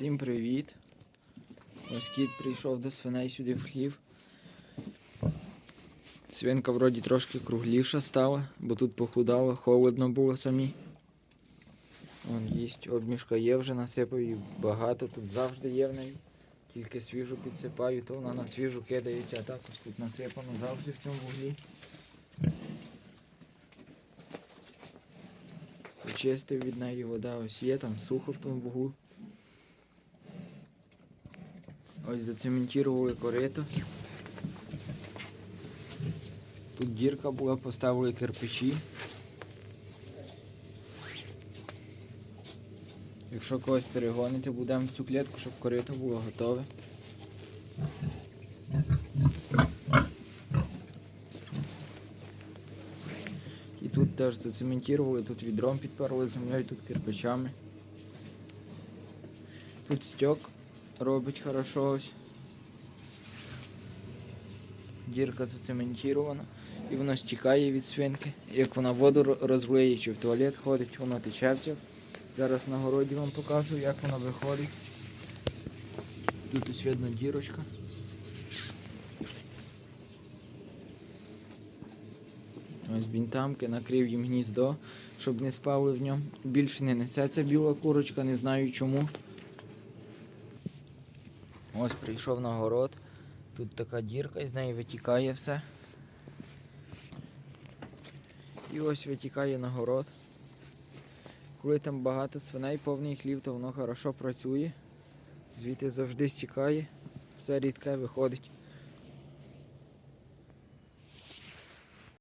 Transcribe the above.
Всім привіт! Ось кіт прийшов до свиней сюди в хлів. Свинка вроді трошки кругліша стала, бо тут похудала, холодно було самі. Вон їсть, обмішка є вже насипав її багато, тут завжди є в неї. Тільки свіжу підсипаю, то вона на свіжу кидається, а так ось тут насипано завжди в цьому вуглі. Почистив від неї вода, ось є, там сухо в тому вуглу. Ось зацементували корито. Тут дірка була, поставили кирпичі. Якщо когось перегонити, будемо в цю клітку, щоб корито було готове. І тут теж зацементували, тут відром підперли землею, тут кирпичами. Тут стек робить хорошо ось. Дірка зацементована і воно стікає від свинки. Як вона воду ро- розлиє чи в туалет ходить, воно тече все. Зараз на городі вам покажу, як воно виходить. Тут ось видно дірочка. Ось бінтамки, накрив їм гніздо, щоб не спали в ньому. Більше не несеться біла курочка, не знаю чому. Ось прийшов на город. Тут така дірка, і з неї витікає все. І ось витікає на город. Коли там багато свиней, повний хлів, то воно хорошо працює. Звідти завжди стікає, все рідке виходить.